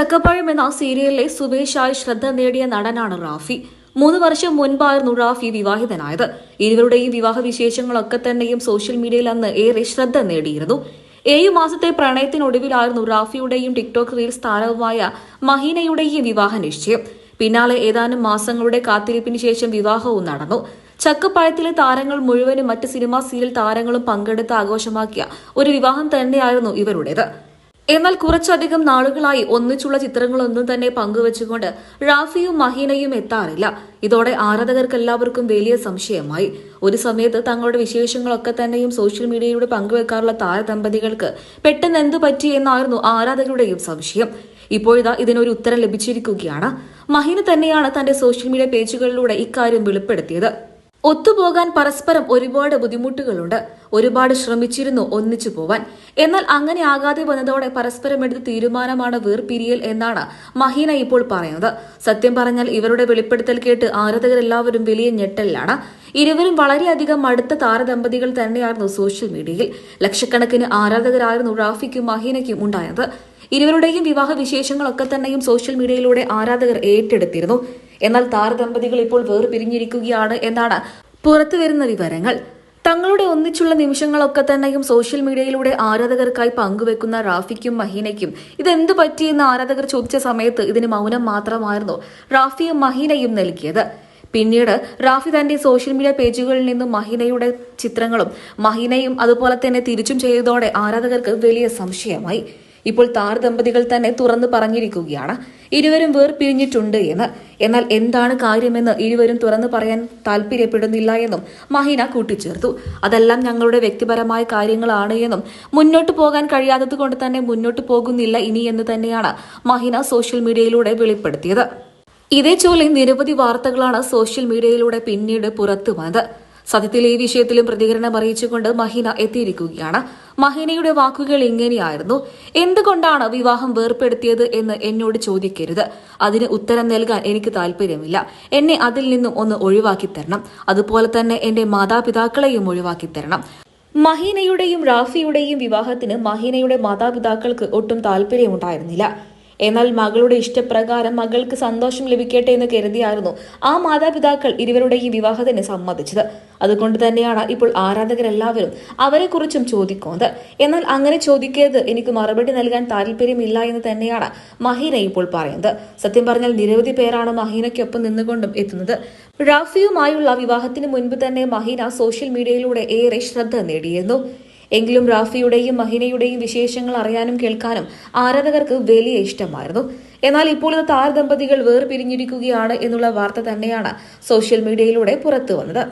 ചക്കപ്പഴം എന്ന സീരിയലിലെ സുബേഷായി ശ്രദ്ധ നേടിയ നടനാണ് റാഫി. മൂന്ന് വർഷം മുൻപായിരുന്നു റാഫി വിവാഹിതനായത്. ഇരുവരുടെയും വിവാഹ വിശേഷങ്ങളൊക്കെ തന്നെയും സോഷ്യൽ മീഡിയയിൽ അന്ന് ഏറെ ശ്രദ്ധ നേടിയിരുന്നു. ഏഴു മാസത്തെ പ്രണയത്തിനൊടുവിലായിരുന്നു റാഫിയുടെയും ടിക്ടോക്ക് റീൽസ് താരവുമായ മഹീനയുടെയും വിവാഹ നിശ്ചയം. പിന്നാലെ ഏതാനും മാസങ്ങളുടെ കാത്തിരിപ്പിന് ശേഷം വിവാഹവും നടന്നു. ചക്കപ്പഴത്തിലെ താരങ്ങൾ മുഴുവനും മറ്റ് സിനിമാ സീരിയൽ താരങ്ങളും പങ്കെടുത്ത് ആഘോഷമാക്കിയ ഒരു വിവാഹം തന്നെയായിരുന്നു ഇവരുടേത്. എന്നാൽ കുറച്ചധികം നാളുകളായി ഒന്നിച്ചുള്ള ചിത്രങ്ങളൊന്നും തന്നെ പങ്കുവച്ചുകൊണ്ട് റാഫിയും മഹീനയും എത്താറില്ല. ഇതോടെ ആരാധകർക്കെല്ലാവർക്കും വലിയ സംശയമായി. ഒരു സമയത്ത് തങ്ങളുടെ വിശേഷങ്ങളൊക്കെ തന്നെയും സോഷ്യൽ മീഡിയയിലൂടെ പങ്കുവെക്കാറുള്ള താരദമ്പതികൾക്ക് പെട്ടെന്ന് എന്തു പറ്റി എന്നായിരുന്നു ആരാധകരുടെയും സംശയം. ഇപ്പോഴിതാ ഇതിനൊരു ഉത്തരം ലഭിച്ചിരിക്കുകയാണ്. മഹീന തന്നെയാണ് തന്റെ സോഷ്യൽ മീഡിയ പേജുകളിലൂടെ ഇക്കാര്യം വെളിപ്പെടുത്തിയത്. ഒത്തുപോകാൻ പരസ്പരം ഒരുപാട് ബുദ്ധിമുട്ടുകളുണ്ട്. ഒരുപാട് ശ്രമിച്ചിരുന്നു ഒന്നിച്ചു പോവാൻ. എന്നാൽ അങ്ങനെ ആകാതെ വന്നതോടെ പരസ്പരം എടുത്ത തീരുമാനമാണ് വേർപിരിയൽ എന്നാണ് മഹീന ഇപ്പോൾ പറയുന്നത്. സത്യം പറഞ്ഞാൽ ഇവരുടെ വെളിപ്പെടുത്തൽ കേട്ട് ആരാധകരെല്ലാവരും വലിയ ഞെട്ടലിലാണ്. ഇരുവരും വളരെയധികം അടുത്ത താരദമ്പതികൾ തന്നെയായിരുന്നു സോഷ്യൽ മീഡിയയിൽ. ലക്ഷക്കണക്കിന് ആരാധകരായിരുന്നു റാഫിക്കും മഹീനയ്ക്കും ഉണ്ടായത്. ഇരുവരുടെയും വിവാഹ വിശേഷങ്ങളൊക്കെ തന്നെയും സോഷ്യൽ മീഡിയയിലൂടെ ആരാധകർ ഏറ്റെടുത്തിരുന്നു. എന്നാൽ താരദമ്പതികൾ ഇപ്പോൾ വേർപിരിഞ്ഞിരിക്കുകയാണ് എന്നാണ് പുറത്തുവരുന്ന വിവരങ്ങൾ. തങ്ങളുടെ ഒന്നിച്ചുള്ള നിമിഷങ്ങളൊക്കെ തന്നെയും സോഷ്യൽ മീഡിയയിലൂടെ ആരാധകർക്കായി പങ്കുവെക്കുന്ന റാഫിക്കും മഹീനയ്ക്കും ഇതെന്ത് പറ്റിയെന്ന് ആരാധകർ ചോദിച്ച സമയത്ത് ഇതിന് മൗനം മാത്രമായിരുന്നു റാഫിയും മഹീനയും നൽകിയത്. പിന്നീട് റാഫി തന്റെ സോഷ്യൽ മീഡിയ പേജുകളിൽ നിന്നും മഹീനയുടെ ചിത്രങ്ങളും മഹീനയും അതുപോലെ തന്നെ തിരിച്ചും ചെയ്തതോടെ ആരാധകർക്ക് വലിയ സംശയമായി. ഇപ്പോൾ താർ ദമ്പതികൾ തന്നെ തുറന്നു പറഞ്ഞിരിക്കുകയാണ്. ഇരുവരും വേർപിരിഞ്ഞിട്ടുണ്ട് എന്ന്. എന്നാൽ എന്താണ് കാര്യമെന്ന് ഇരുവരും തുറന്നു പറയാൻ താല്പര്യപ്പെടുന്നില്ല എന്നും മഹീന കൂട്ടിച്ചേർത്തു. അതെല്ലാം ഞങ്ങളുടെ വ്യക്തിപരമായ കാര്യങ്ങളാണ് എന്നും. മുന്നോട്ട് പോകാൻ കഴിയാത്തത് കൊണ്ട് തന്നെ മുന്നോട്ട് പോകുന്നില്ല ഇനി എന്ന് തന്നെയാണ് മഹീന സോഷ്യൽ മീഡിയയിലൂടെ വെളിപ്പെടുത്തിയത്. ഇതേ ചൊല്ലി നിരവധി വാർത്തകളാണ് സോഷ്യൽ മീഡിയയിലൂടെ പിന്നീട് പുറത്തു വന്നത് സത്യത്തിൽ ഈ വിഷയത്തിലും പ്രതികരണം അറിയിച്ചുകൊണ്ട് മഹീന എത്തിയിരിക്കുകയാണ്. മഹീനയുടെ വാക്കുകൾ ഇങ്ങനെയായിരുന്നു. എന്തുകൊണ്ടാണ് വിവാഹം വേർപ്പെടുത്തിയത് എന്ന് എന്നോട് ചോദിക്കരുത്. അതിന് ഉത്തരം നൽകാൻ എനിക്ക് താല്പര്യമില്ല എന്നെ അതിൽ നിന്നും ഒന്ന് ഒഴിവാക്കി തരണം. അതുപോലെ തന്നെ എന്റെ മാതാപിതാക്കളെയും ഒഴിവാക്കി തരണം. മഹീനയുടെയും റാഫിയുടെയും വിവാഹത്തിന് മഹീനയുടെ മാതാപിതാക്കൾക്ക് ഒട്ടും താല്പര്യമുണ്ടായിരുന്നില്ല എന്നാൽ മകളുടെ ഇഷ്ടപ്രകാരം മകൾക്ക് സന്തോഷം ലഭിക്കട്ടെ എന്ന് കരുതിയായിരുന്നു ആ മാതാപിതാക്കൾ ഇരുവരുടെയും വിവാഹത്തിന് സമ്മതിച്ചത്. അതുകൊണ്ട് തന്നെയാണ് ഇപ്പോൾ ആരാധകരെല്ലാവരും അവരെക്കുറിച്ചും ചോദിക്കുന്നത്. എന്നാൽ അങ്ങനെ ചോദിക്കരുത്. എനിക്ക് മറുപടി നൽകാൻ താല്പര്യമില്ല എന്ന് തന്നെയാണ് മഹീന ഇപ്പോൾ പറയുന്നത്. സത്യം പറഞ്ഞാൽ നിരവധി പേരാണ് മഹീനയ്ക്കൊപ്പം നിന്നുകൊണ്ടും എത്തുന്നത്. റാഫിയുമായുള്ള വിവാഹത്തിന് മുൻപ് തന്നെ മഹീന സോഷ്യൽ മീഡിയയിലൂടെ ഏറെ ശ്രദ്ധ നേടിയിരുന്നു. എങ്കിലും റാഫിയുടെയും മഹിനയുടെയും വിശേഷങ്ങൾ അറിയാനും കേൾക്കാനും ആരാധകർക്ക് വലിയ ഇഷ്ടമായിരുന്നു. എന്നാൽ ഇപ്പോൾ ഇത് താരദമ്പതികൾ വേർപിരിഞ്ഞിരിക്കുകയാണ് എന്നുള്ള വാർത്ത തന്നെയാണ് സോഷ്യൽ മീഡിയയിലൂടെ പുറത്തു വന്നത്.